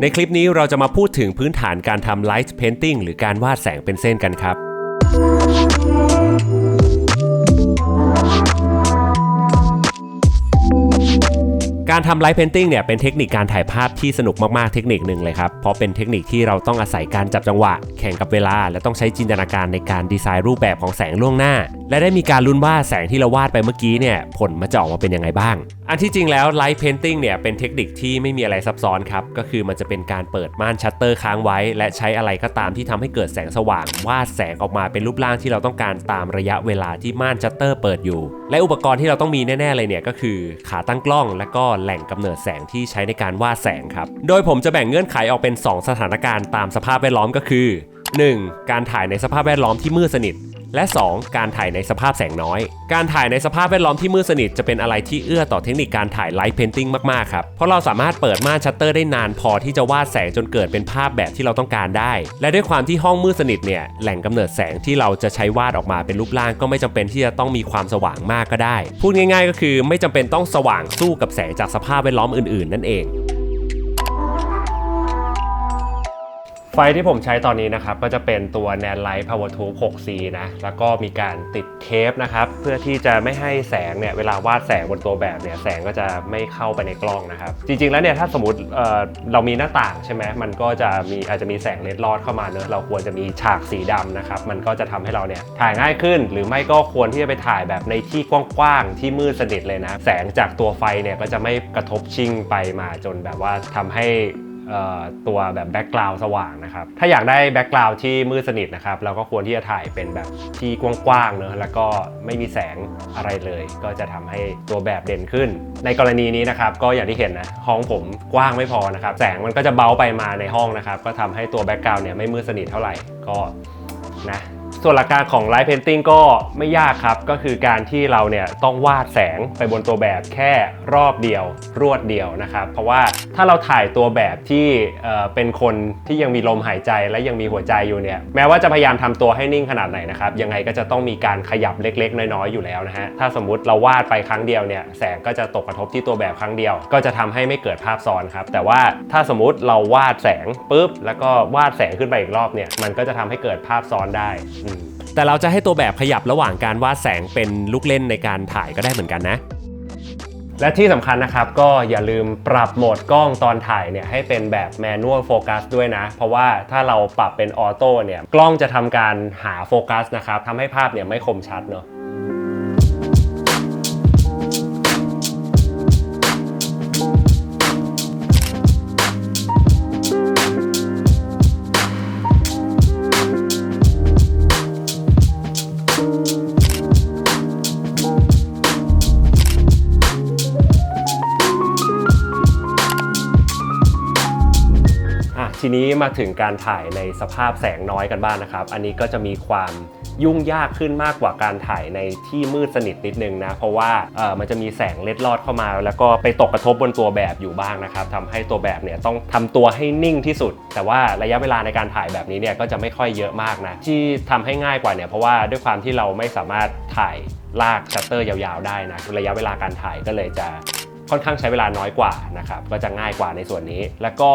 ในคลิปนี้เราจะมาพูดถึงพื้นฐานการทำ light painting หรือการวาดแสงเป็นเส้นกันครับ การทำไลท์เพนติ้งเนี่ยเป็นเทคนิคการถ่ายภาพที่สนุกมากๆเทคนิคหนึ่งเลยครับ เพราะเป็นเทคนิคที่เราต้องอาศัยการจับจังหวะ แข่งกับเวลา และต้องใช้จินตนาการในการดีไซน์รูปแบบของแสงล่วงหน้า และได้มีการลุ้นว่าแสงที่เราวาดไปเมื่อกี้เนี่ยผลมันจะออกมาเป็นยังไงบ้าง อันที่จริงแล้วไลท์เพนติ้งเนี่ยเป็นเทคนิคที่ไม่มีอะไรซับซ้อนครับ ก็คือมันจะเป็นการเปิดม่านชัตเตอร์ค้างไว้ และใช้อะไรก็ตามที่ทำให้เกิดแสงสว่าง วาดแสงออกมาเป็นรูปร่างที่เราต้องการตามระยะเวลาที่ม่านชัตเตอร์เปิดอยู่ และอุปกรณ์ที่เราต้องมีแน่ๆเลยเนี่ยก็คือขาตั้งกล้อง และก็แหล่งกำเนิดแสงที่ใช้ในการวาดแสงครับ โดยผมจะแบ่งเงื่อนไขออกเป็น 2 สถานการณ์ตามสภาพแวดล้อมก็คือ 1. การถ่ายในสภาพแวดล้อมที่มืดสนิท และ 2. การถ่ายในสภาพแสงน้อย การถ่ายในสภาพแวดล้อมที่มืดสนิทจะเป็นอะไรที่เอื้อต่อเทคนิคการถ่ายไลท์เพนติ้งมากๆครับ เพราะเราสามารถเปิดม่านชัตเตอร์ได้นานพอที่จะวาดแสงจนเกิดเป็นภาพแบบที่เราต้องการได้ และด้วยความที่ห้องมืดสนิทเนี่ยแหล่งกำเนิดแสงที่เราจะใช้วาดออกมาเป็นรูปร่างก็ไม่จำเป็นที่จะต้องมีความสว่างมากก็ได้ พูดง่าย ๆ ก็คือไม่จำเป็นต้องสว่างสู้กับแสงจากสภาพแวดล้อมอื่น ๆ นั่นเอง ไฟที่ผมใช้ตอนนี้นะครับ ก็จะเป็นตัว n a n Light Power Tube 6C นะ แล้วก็มีการติดเทปนะครับ เพื่อที่จะไม่ให้แสงเนี่ย เวลาวาดแสงบนตัวแบบเนี่ย แสงก็จะไม่เข้าไปในกล้องนะครับ จริง ๆ แล้วเนี่ย ถ้าสมมติเออเรามีหน้าต่างใช่ไหมมันก็จะมีอาจจะมีแสงเล็ดลอดเข้ามาเนอะเราควรจะมีฉากสีดำนะครับ มันก็จะทำให้เราเนี่ยถ่ายง่ายขึ้น หรือไม่ก็ควรที่จะไปถ่ายแบบในที่กว้างๆที่มืดสนิทเลยนะ แสงจากตัวไฟเนี่ยก็จะไม่กระทบชิ่งไปมาจนแบบว่าทำให้ ตัวแบบแบ็กกราวด์สว่างนะครับ ถ้าอยากได้แบ็กกราวด์ที่มืดสนิทนะครับ เราก็ควรที่จะถ่ายเป็นแบบที่กว้างๆเนอะแล้วก็ไม่มีแสงอะไรเลย ก็จะทำให้ตัวแบบเด่นขึ้น ในกรณีนี้นะครับ ก็อย่างที่เห็นนะ ห้องผมกว้างไม่พอนะครับ แสงมันก็จะเบาไปมาในห้องนะครับ ก็ทำให้ตัวแบ็กกราวด์เนี่ยไม่มืดสนิทเท่าไหร่ ก็นะ ส่วนหลักการของ Light Painting ก็ไม่ยากครับ ก็คือการที่เราเนี่ยต้องวาดแสงไปบนตัวแบบแค่รอบเดียว รวดเดียวนะครับ เพราะว่าถ้าเราถ่ายตัวแบบที่เเป็นคนที่ยังมีลมหายใจและยังมีหัวใจอยู่เนี่ยแม้ว่าจะพยายามทำตัวให้นิ่งขนาดไหนนะครับยังไงก็จะต้องมีการขยับเล็ก ๆ น้อยๆอยู่แล้วนะฮะถ้าสมมุติเราวาดไปครั้งเดียวเนี่ยแสงก็จะตกกระทบที่ตัวแบบครั้งเดียว ก็จะทำให้ไม่เกิดภาพซ้อนครับแต่ว่าถ้าสมมติเราวาดแสงปุ๊บแล้วก็วาดแสงขึ้นไปอีกรอบเนี่ยมันก็จะทำให้เกิดภาพซ้อนได้แต่เราจะให้ตัวแบบขยับระหว่างการวาดแสงเป็นลูกเล่นในการถ่ายก็ได้เหมือนกันนะ และที่สำคัญนะครับก็อย่าลืมปรับโหมดกล้องตอนถ่ายเนี่ยให้เป็นแบบแมนนวลโฟกัสด้วยนะ เพราะว่าถ้าเราปรับเป็นออโต้เนี่ยกล้องจะทำการหาโฟกัสนะครับทำให้ภาพเนี่ยไม่คมชัดเนาะ ทีนี้มาถึงการถ่ายในสภาพแสงน้อยกันบ้างนะครับ อันนี้ก็จะมีความยุ่งยากขึ้นมากกว่าการถ่ายในที่มืดสนิทนิดนึงนะ เพราะว่าเออมันจะมีแสงเล็ดลอดเข้ามา แล้วก็ไปตกกระทบบนตัวแบบอยู่บ้างนะครับทำให้ตัวแบบเนี่ยต้องทำตัวให้นิ่งที่สุด แต่ว่าระยะเวลาในการถ่ายแบบนี้เนี่ยก็จะไม่ค่อยเยอะมากนะ ที่ทำให้ง่ายกว่าเนี่ยเพราะว่าด้วยความที่เราไม่สามารถถ่ายลากชัตเตอร์ยาวๆได้นะระยะเวลาการถ่ายก็เลยจะ ค่อนข้างใช้เวลาน้อยกว่านะครับก็จะง่ายกว่าในส่วนนี้ แล้วก็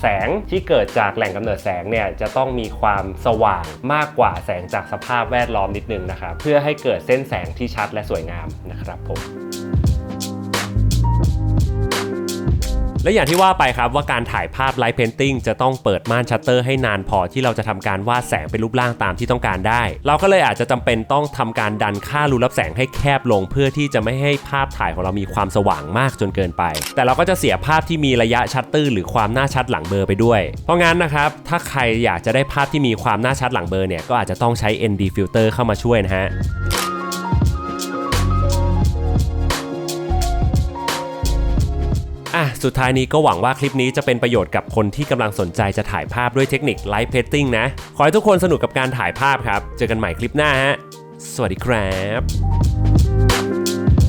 แสงที่เกิดจากแหล่งกำเนิดแสงเนี่ยจะต้องมีความสว่างมากกว่าแสงจากสภาพแวดล้อมนิดนึงนะครับเพื่อให้เกิดเส้นแสงที่ชัดและสวยงามนะครับผม และอย่างที่ว่าไปครับว่าการถ่ายภาพไลท์เพนติ้งจะต้องเปิดม่านชัตเตอร์ให้นานพอที่เราจะทำการวาดแสงเป็นรูปร่างตามที่ต้องการได้ เราก็เลยอาจจะจำเป็นต้องทำการดันค่ารูรับแสงให้แคบลง เพื่อที่จะไม่ให้ภาพถ่ายของเรามีความสว่างมากจนเกินไป แต่เราก็จะเสียภาพที่มีระยะชัตเตอร์หรือความหน้าชัดหลังเบอร์ไปด้วย เพราะงั้นนะครับถ้าใครอยากจะได้ภาพที่มีความหน้าชัดหลังเบอร์เนี่ยก็อาจจะต้องใช้ ND filter เข้ามาช่วยนะฮะ สุดท้ายนี้ก็หวังว่าคลิปนี้จะเป็นประโยชน์กับคนที่กำลังสนใจจะถ่ายภาพด้วยเทคนิคไลฟ์เพตติ้งนะ ขอให้ทุกคนสนุกกับการถ่ายภาพครับ เจอกันใหม่คลิปหน้าฮะ สวัสดีครับ